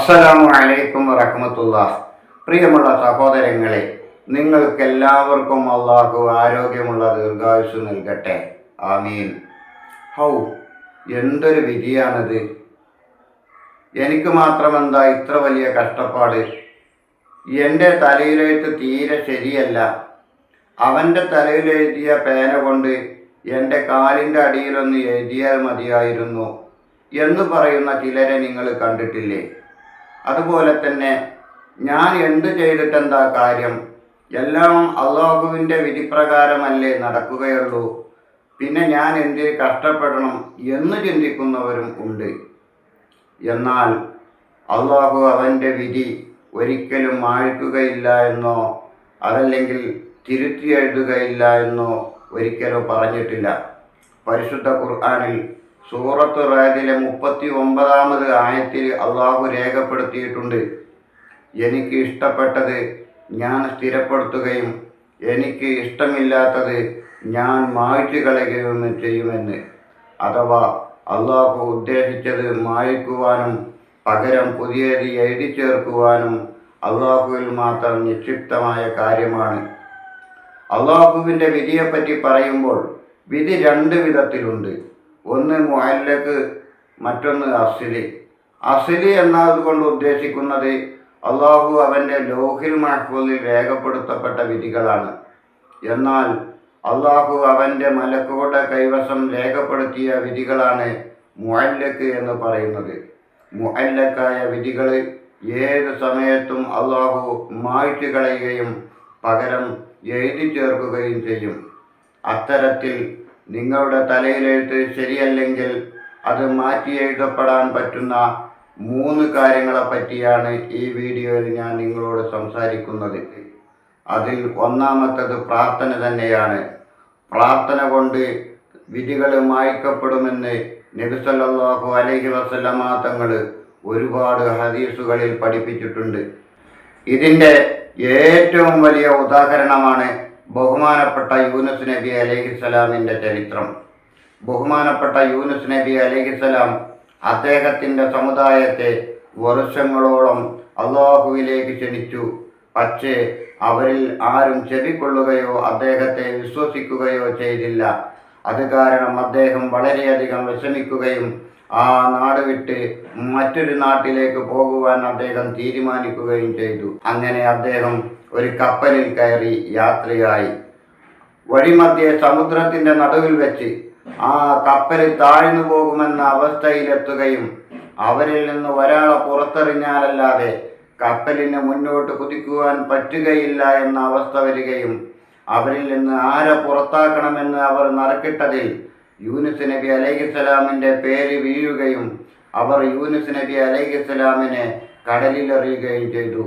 അസ്സലാമു അലൈക്കും വറഹമത്തുള്ള. പ്രിയമുള്ള സഹോദരങ്ങളെ നിങ്ങൾക്കെല്ലാവർക്കും അള്ളാഹു ആരോഗ്യമുള്ള ദീർഘായുസ് നൽകട്ടെ. ആമീൻ. ഹൗ എന്തൊരു വിധിയാണിത്. എനിക്ക് മാത്രമെന്താ ഇത്ര വലിയ കഷ്ടപ്പാട്? എന്റെ തലയിലെഴുത്ത് തീരെ ശരിയല്ല. അവന്റെ തലയിലെഴുതിയ പേന കൊണ്ട് എന്റെ കാലിന്റെ അടിയിലൊന്ന് എഴുതിയാൽ മതിയായിരുന്നു എന്ന് പറയുന്ന ചിലരെ നിങ്ങൾ കണ്ടിട്ടില്ലേ? അതുപോലെ തന്നെ ഞാൻ എന്ത് ചെയ്തിട്ടെന്താ കാര്യം? എല്ലാം അള്ളാഹുവിന്റെ വിധിപ്രകാരമല്ലേ നടക്കുകയുള്ളൂ. പിന്നെ ഞാൻ എന്തിൽ കഷ്ടപ്പെടണം എന്ന് ചിന്തിക്കുന്നവരും ഉണ്ട്. എന്നാൽ അള്ളാഹു അവന്റെ വിധി ഒരിക്കലും മാഴിക്കുകയില്ല എന്നോ അതല്ലെങ്കിൽ തിരുത്തി എഴുതുകയില്ല എന്നോ ഒരിക്കലും പറഞ്ഞിട്ടില്ല. പരിശുദ്ധ ഖുർആാനിൽ സൂറത്ത് റാദിലെ മുപ്പത്തി ഒമ്പതാമത് ആയത്തിൽ അള്ളാഹു രേഖപ്പെടുത്തിയിട്ടുണ്ട്. എനിക്ക് ഇഷ്ടപ്പെട്ടത് ഞാൻ സ്ഥിരപ്പെടുത്തുകയും എനിക്ക് ഇഷ്ടമില്ലാത്തത് ഞാൻ മായ്ച്ചു കളയുകയും ചെയ്യുമെന്ന്. അഥവാ അള്ളാഹു ഉദ്ദേശിച്ചത് മായ്ക്കുവാനും പകരം പുതിയത് എഴുതി ചേർക്കുവാനും അള്ളാഹുവിൽ മാത്രം നിക്ഷിപ്തമായ കാര്യമാണ്. അള്ളാഹുവിന്റെ വിധിയെപ്പറ്റി പറയുമ്പോൾ വിധി രണ്ട് വിധത്തിലുണ്ട്. ഒന്ന് മുഅല്ലക്ക് മറ്റൊന്ന് അസിലി അസിലി എന്നതുകൊണ്ട് ഉദ്ദേശിക്കുന്നത് അള്ളാഹു അവന്റെ ലോഹിൽ മഹ്ഫൂദിൽ രേഖപ്പെടുത്തപ്പെട്ട വിധികളാണ്. എന്നാൽ അള്ളാഹു അവന്റെ മലക്കുകളുടെ കൈവശം രേഖപ്പെടുത്തിയ വിധികളാണ് മുഅല്ലക്ക് എന്ന് പറയുന്നത്. മുഅല്ലക്കായ വിധികൾ ഏത് സമയത്തും അള്ളാഹു മായ്ച്ചു കളയുകയും പകരം എഴുതി ചേർക്കുകയും ചെയ്യും. അത്തരത്തിൽ നിങ്ങളുടെ തലയിലെഴുത്ത് ശരിയല്ലെങ്കിൽ അത് മാറ്റി എഴുതപ്പെടാൻ പറ്റുന്ന മൂന്ന് കാര്യങ്ങളെ പറ്റിയാണ് ഈ വീഡിയോയിൽ ഞാൻ നിങ്ങളോട് സംസാരിക്കുന്നത്. അതിൽ ഒന്നാമത്തത് പ്രാർത്ഥന തന്നെയാണ്. പ്രാർത്ഥന കൊണ്ട് വിധികൾ മായ്ക്കപ്പെടുമെന്ന് നബിസല്ലാഹു അലൈഹി വസല്ലമ തങ്ങൾ ഒരുപാട് ഹദീസുകളിൽ പഠിപ്പിച്ചിട്ടുണ്ട്. ഇതിന്റെ ഏറ്റവും വലിയ ഉദാഹരണമാണ് ബഹുമാനപ്പെട്ട യൂനുസ് നബി അലഹിസ്സലാമിന്റെ ചരിത്രം. ബഹുമാനപ്പെട്ട യൂനുസ് നബി അലഹിസ്സലാം അദ്ദേഹത്തിന്റെ സമുദായത്തെ വർഷങ്ങളോളം അള്ളാഹുവിലേക്ക് ക്ഷണിച്ചു. പക്ഷേ അവരിൽ ആരും ചെവിക്കൊള്ളുകയോ അദ്ദേഹത്തെ വിശ്വസിക്കുകയോ ചെയ്തില്ല. അത് കാരണം അദ്ദേഹം വളരെയധികം വിഷമിക്കുകയും ആ നാട് വിട്ട് മറ്റൊരു നാട്ടിലേക്ക് പോകുവാൻ അദ്ദേഹം തീരുമാനിക്കുകയും ചെയ്തു. അങ്ങനെ അദ്ദേഹം ഒരു കപ്പലിൽ കയറി യാത്രയായി. വഴിമധ്യേ സമുദ്രത്തിന്റെ നടുവിൽ വെച്ച് ആ കപ്പൽ താഴ്ന്നു പോകുമെന്ന അവസ്ഥയിലെത്തുകയും അവരിൽ നിന്ന് ഒരാളെ പുറത്തെറിഞ്ഞാലല്ലാതെ കപ്പലിന് മുന്നോട്ട് കുതിക്കുവാൻ പറ്റുകയില്ല എന്ന അവസ്ഥ വരികയും അവരിൽ നിന്ന് ആരെ പുറത്താക്കണമെന്ന് അവർ നറുക്കിട്ടതിൽ യൂനുസ് നബി അലൈഹിസ്സലാമിന്റെ പേര് വീഴുകയും അവർ യൂനുസ് നബി അലൈഹിസ്സലാമിനെ കടലിലെറിയുകയും ചെയ്തു.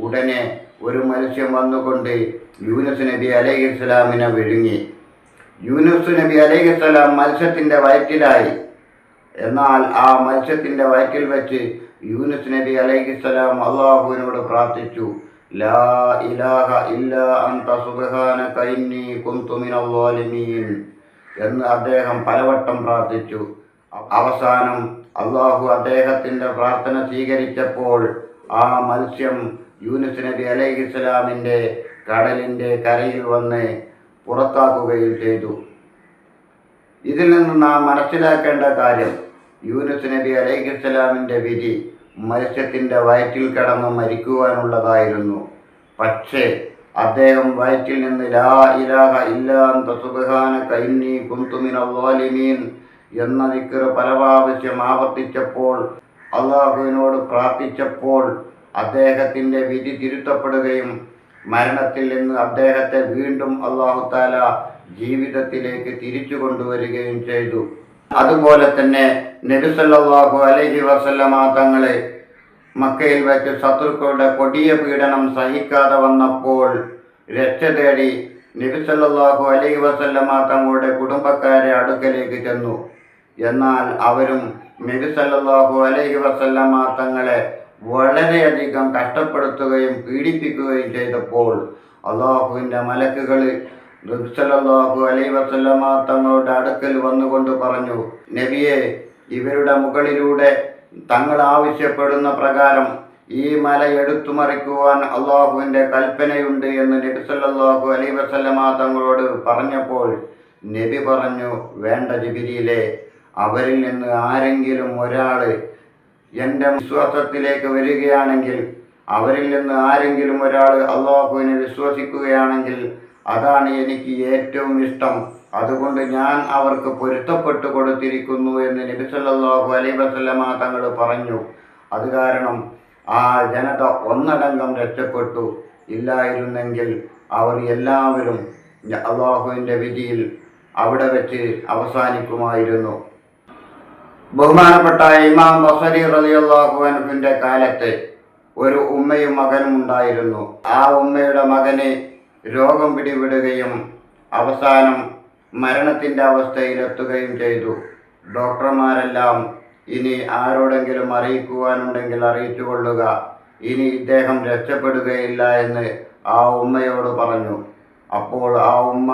ഉടനെ ഒരു മത്സ്യം വന്നുകൊണ്ട് യൂനുസ് നബി അലൈഹിസ്സലാമിനെ വിഴുങ്ങി. യൂനുസ് നബി അലൈഹിസ്സലാം മത്സ്യത്തിന്റെ വയറ്റിലായി. എന്നാൽ ആ മത്സ്യത്തിന്റെ വയറ്റിൽ വെച്ച് യൂനുസ് നബി അലൈഹിസ്സലാം അള്ളാഹുവിനോട് പ്രാർത്ഥിച്ചു. ലാ ഇലാഹ ഇല്ല അന്ത സുബ്ഹാനക ഇന്നി കുന്തു മിനൽ എന്ന് അദ്ദേഹം പലവട്ടം പ്രാർത്ഥിച്ചു. അവസാനം അള്ളാഹു അദ്ദേഹത്തിന്റെ പ്രാർത്ഥന സ്വീകരിച്ചപ്പോൾ ആ മത്സ്യം യൂനുസ് നബി അലൈഹി ഇസ്ലാമിന്റെ കടലിന്റെ കരയിൽ വന്ന് പുറത്താക്കുകയും ചെയ്തു. ഇതിൽ നിന്ന് നാം മനസ്സിലാക്കേണ്ട കാര്യം യൂനുസ് നബി അലൈഹി ഇസ്ലാമിന്റെ വിധി മത്സ്യത്തിന്റെ വയറ്റിൽ കിടന്ന് മരിക്കുവാനുള്ളതായിരുന്നു. പക്ഷേ അദ്ദേഹം വയറ്റിൽ നിന്ന് ലാ ഇലാഹ കൈന്നി കുന്തുമിനീൻ എന്ന നിക്കർ പല ആവർത്തിച്ചപ്പോൾ അള്ളാഹുവിനോട് പ്രാർത്ഥിച്ചപ്പോൾ അദ്ദേഹത്തിന്റെ വിധി തിരുത്തപ്പെടുകയും മരണത്തിൽ നിന്ന് അദ്ദേഹത്തെ വീണ്ടും അള്ളാഹു താല ജീവിതത്തിലേക്ക് തിരിച്ചു കൊണ്ടുവരികയും ചെയ്തു. അതുപോലെ തന്നെ നബിസല്ലാഹു അലഹി വസല്ലമ തങ്ങളെ മക്കയിൽ വെച്ച് ശത്രുക്കളുടെ കൊടിയ പീഡനം സഹിക്കാതെ വന്നപ്പോൾ രക്ഷ തേടി നബിസല്ലാഹു അലൈഹി വസല്ലമ തങ്ങളുടെ കുടുംബക്കാരെ അടുക്കലേക്ക് ചെന്നു. എന്നാൽ അവരും നബിസല്ലാഹു അലൈഹി വസല്ലമ തങ്ങളെ വളരെയധികം കഷ്ടപ്പെടുത്തുകയും പീഡിപ്പിക്കുകയും ചെയ്തപ്പോൾ അള്ളാഹുവിന്റെ മലക്കുകൾ നബിസല്ലാഹു അലൈ വസല്ലമ തങ്ങളുടെ അടുക്കൽ വന്നുകൊണ്ട് പറഞ്ഞു നബിയെ ഇവരുടെ മുകളിലൂടെ തങ്ങൾ ആവശ്യപ്പെടുന്ന പ്രകാരം ഈ മല എടുത്തു മറിക്കുവാൻ അള്ളാഹുവിന്റെ കൽപ്പനയുണ്ട് എന്ന് നബി സല്ലാഹു അലൈ വസല്ലമ തങ്ങളോട് പറഞ്ഞപ്പോൾ നബി പറഞ്ഞു വേണ്ട ജിബിരിയിലെ അവരിൽ നിന്ന് ആരെങ്കിലും ഒരാൾ എന്റെ വിശ്വാസത്തിലേക്ക് വരികയാണെങ്കിൽ അവരിൽ നിന്ന് ആരെങ്കിലും ഒരാൾ അള്ളാഹുവിനെ വിശ്വസിക്കുകയാണെങ്കിൽ അതാണ് എനിക്ക് ഏറ്റവും ഇഷ്ടം. അതുകൊണ്ട് ഞാൻ അവർക്ക് പൊരുത്തപ്പെട്ടു കൊടുത്തിരിക്കുന്നു എന്ന് നബി സല്ലല്ലാഹു അലൈഹി വസല്ലമ തങ്ങൾ പറഞ്ഞു. അത് കാരണം ആ ജനത ഒന്നടങ്കം രക്ഷപ്പെട്ടു. ഇല്ലായിരുന്നെങ്കിൽ അവർ എല്ലാവരും അള്ളാഹുവിന്റെ വിധിയിൽ അവിടെ വെച്ച് അവസാനിക്കുമായിരുന്നു. ബഹുമാനപ്പെട്ട ഇമാം ബസരി റളിയല്ലാഹു അൻഹുവിന്റെ കാലത്ത് ഒരു ഉമ്മയും മകനും ഉണ്ടായിരുന്നു. ആ ഉമ്മയുടെ മകനെ രോഗം പിടിവിടുകയും അവസാനം മരണത്തിന്റെ അവസ്ഥയിലെത്തുകയും ചെയ്തു. ഡോക്ടർമാരെല്ലാം ഇനി ആരോടെങ്കിലും അറിയിക്കുവാനുണ്ടെങ്കിൽ അറിയിച്ചു കൊള്ളുക ഇനി ഇദ്ദേഹം രക്ഷപ്പെടുകയില്ല എന്ന് ആ ഉമ്മയോട് പറഞ്ഞു. അപ്പോൾ ആ ഉമ്മ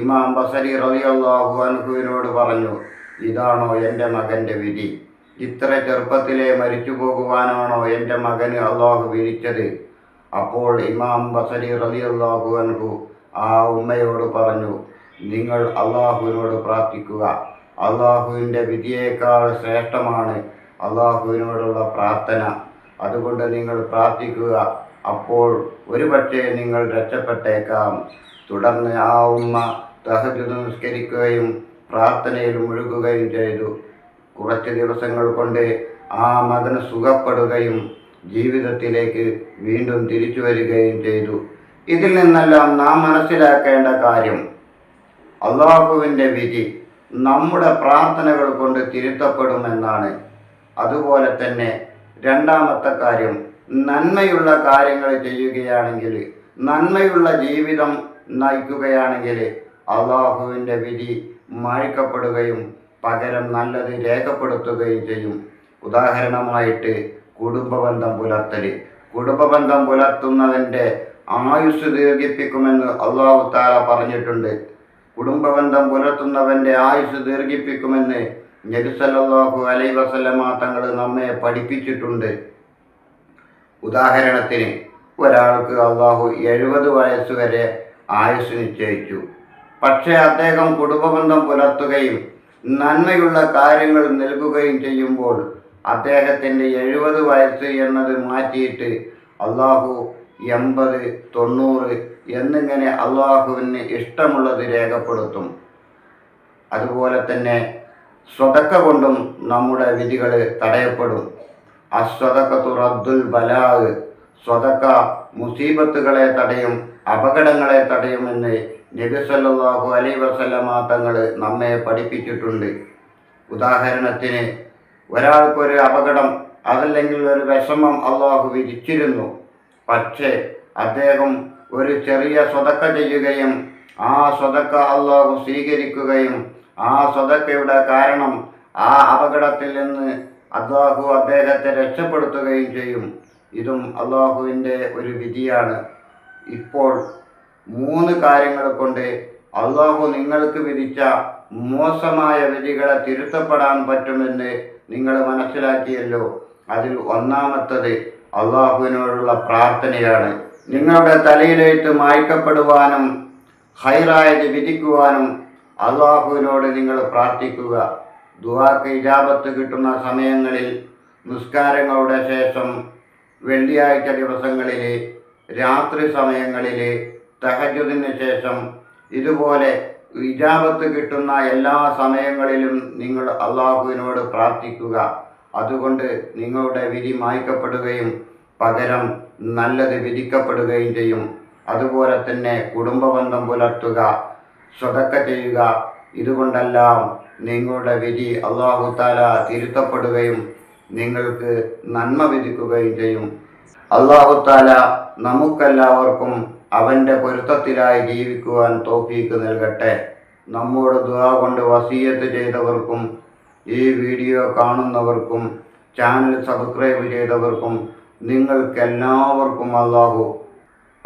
ഇമാം ബസരി അൻഹുവിനോട് പറഞ്ഞു ഇതാണോ എന്റെ മകന്റെ വിധി? ഇത്ര ചെറുപ്പത്തിലെ മരിച്ചു പോകുവാനാണോ എന്റെ മകന് അള്ളാഹു വിധിച്ചത്? അപ്പോൾ ഇമാം ബസരി റളിയല്ലാഹു അൻഹു ആ ഉമ്മയോട് പറഞ്ഞു നിങ്ങൾ അള്ളാഹുവിനോട് പ്രാർത്ഥിക്കുക. അള്ളാഹുവിന്റെ വിധിയേക്കാൾ ശ്രേഷ്ഠമാണ് അള്ളാഹുവിനോടുള്ള പ്രാർത്ഥന. അതുകൊണ്ട് നിങ്ങൾ പ്രാർത്ഥിക്കുക. അപ്പോൾ ഒരുപക്ഷെ നിങ്ങൾ രക്ഷപ്പെട്ടേക്കാം. തുടർന്ന് ആ ഉമ്മ തഹജുദ് നിസ്കരിക്കുകയും പ്രാർത്ഥനയിൽ മുഴുകുകയും ചെയ്തു. കുറച്ച് ദിവസങ്ങൾ കൊണ്ട് ആ മകന് സുഖപ്പെടുകയും ജീവിതത്തിലേക്ക് വീണ്ടും തിരിച്ചു വരികയും ചെയ്തു. ഇതിൽ നിന്നെല്ലാം നാം മനസ്സിലാക്കേണ്ട കാര്യം അള്ളാഹുവിന്റെ വിധി നമ്മുടെ പ്രാർത്ഥനകൾ കൊണ്ട് തിരുത്തപ്പെടുമെന്നാണ്. അതുപോലെ തന്നെ രണ്ടാമത്തെ കാര്യം നന്മയുള്ള കാര്യങ്ങൾ ചെയ്യുകയാണെങ്കിൽ നന്മയുള്ള ജീവിതം നയിക്കുകയാണെങ്കിൽ അള്ളാഹുവിന്റെ വിധി മഴക്കപ്പെടുകയും പകരം നല്ലത് രേഖപ്പെടുത്തുകയും ചെയ്യും. ഉദാഹരണമായിട്ട് കുടുംബബന്ധം പുലർത്തൽ. കുടുംബബന്ധം പുലർത്തുന്നതിന്റെ ആയുസ് ദീർഘിപ്പിക്കുമെന്ന് അള്ളാഹു താര പറഞ്ഞിട്ടുണ്ട്. കുടുംബബന്ധം പുലർത്തുന്നവന്റെ ആയുസ് ദീർഘിപ്പിക്കുമെന്ന് നബിസല്ലാഹു അലൈ വസല്ലമ തങ്ങൾ നമ്മെ പഠിപ്പിച്ചിട്ടുണ്ട്. ഉദാഹരണത്തിന് ഒരാൾക്ക് അള്ളാഹു എഴുപത് വയസ്സ് വരെ ആയുസ് നിശ്ചയിച്ചു. പക്ഷേ അദ്ദേഹം കുടുംബബന്ധം പുലർത്തുകയും നന്മയുള്ള കാര്യങ്ങൾ നൽകുകയും ചെയ്യുമ്പോൾ അദ്ദേഹത്തിന്റെ എഴുപത് വയസ്സ് എന്നത് മാറ്റിയിട്ട് അള്ളാഹു എൺപത് തൊണ്ണൂറ് എന്നിങ്ങനെ അള്ളാഹുവിന് ഇഷ്ടമുള്ളത് രേഖപ്പെടുത്തും. അതുപോലെ തന്നെ സ്വതക്ക കൊണ്ടും നമ്മുടെ വിധികൾ തടയപ്പെടും. അസ്വതക്കത്തു റദ്ദുൽ ബലാഹ് സ്വതക്ക മുസീബത്തുകളെ തടയും അപകടങ്ങളെ തടയുമെന്ന് നബി സല്ലല്ലാഹു അലൈഹി വസല്ലമ തങ്ങൾ നമ്മെ പഠിപ്പിച്ചിട്ടുണ്ട്. ഉദാഹരണത്തിന് ഒരാൾക്കൊരു അപകടം അതല്ലെങ്കിൽ ഒരു വിഷമം അള്ളാഹു വിധിച്ചിരുന്നു. പക്ഷേ അദ്ദേഹം ഒരു ചെറിയ സ്വതക്ക ചെയ്യുകയും ആ സ്വതക്ക അള്ളാഹു സ്വീകരിക്കുകയും ആ സ്വതക്കയുടെ കാരണം ആ അപകടത്തിൽ നിന്ന് അള്ളാഹു അദ്ദേഹത്തെ രക്ഷപ്പെടുത്തുകയും ചെയ്യും. ഇതും അള്ളാഹുവിന്റെ ഒരു വിധിയാണ്. ഇപ്പോൾ മൂന്ന് കാര്യങ്ങൾ കൊണ്ട് അള്ളാഹു നിങ്ങൾക്ക് വിധിച്ച മോശമായ വിധികളെ തിരുത്തപ്പെടാൻ പറ്റുമെന്ന് നിങ്ങൾ മനസ്സിലാക്കിയല്ലോ. അതിൽ ഒന്നാമത്തത് അള്ളാഹുവിനോടുള്ള പ്രാർത്ഥനയാണ്. നിങ്ങളുടെ തലയിലേറ്റ് മായ്ക്കപ്പെടുവാനും ഹൈറായത് വിധിക്കുവാനും അള്ളാഹുവിനോട് നിങ്ങൾ പ്രാർത്ഥിക്കുക. ദുവാക്ക് ഇജാബത്ത് കിട്ടുന്ന സമയങ്ങളിൽ നിസ്കാരങ്ങളുടെ ശേഷം വെള്ളിയാഴ്ച ദിവസങ്ങളിൽ രാത്രി സമയങ്ങളിൽ തഹജുദിന് ശേഷം ഇതുപോലെ ഇജാബത്ത് കിട്ടുന്ന എല്ലാ സമയങ്ങളിലും നിങ്ങൾ അള്ളാഹുവിനോട് പ്രാർത്ഥിക്കുക. അതുകൊണ്ട് നിങ്ങളുടെ വിധി മായ്ക്കപ്പെടുകയും പകരം നല്ലത് വിധിക്കപ്പെടുകയും ചെയ്യും. അതുപോലെ തന്നെ കുടുംബബന്ധം പുലർത്തുക സ്വതക്ക ചെയ്യുക ഇതുകൊണ്ടെല്ലാം നിങ്ങളുടെ വിധി അള്ളാഹു താല തിരുത്തപ്പെടുകയും നിങ്ങൾക്ക് നന്മ വിധിക്കുകയും ചെയ്യും. അള്ളാഹു താല നമുക്കെല്ലാവർക്കും അവന്റെ പൊരുത്തത്തിലായി ജീവിക്കുവാൻ തോഫീക്ക് നൽകട്ടെ. നമ്മോട് ദുആ കൊണ്ട് വസീയത്ത് ചെയ്തവർക്കും ഈ വീഡിയോ കാണുന്നവർക്കും ചാനൽ സബ്സ്ക്രൈബ് ചെയ്തവർക്കും നിങ്ങൾക്കെല്ലാവർക്കും അള്ളാഹു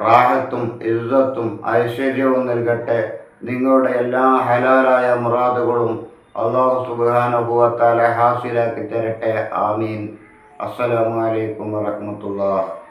റാഹത്തും ഇസ്സത്തും ഐശ്വര്യവും നൽകട്ടെ. നിങ്ങളുടെ എല്ലാ ഹലാലായ മുറാദുകളും അള്ളാഹു സുബാനുഭവത്താലെ ഹാസിലാക്കി തരട്ടെ. ആമീൻ. അസ്സലാമു അലൈക്കും വറഹ്മത്തുള്ളാഹി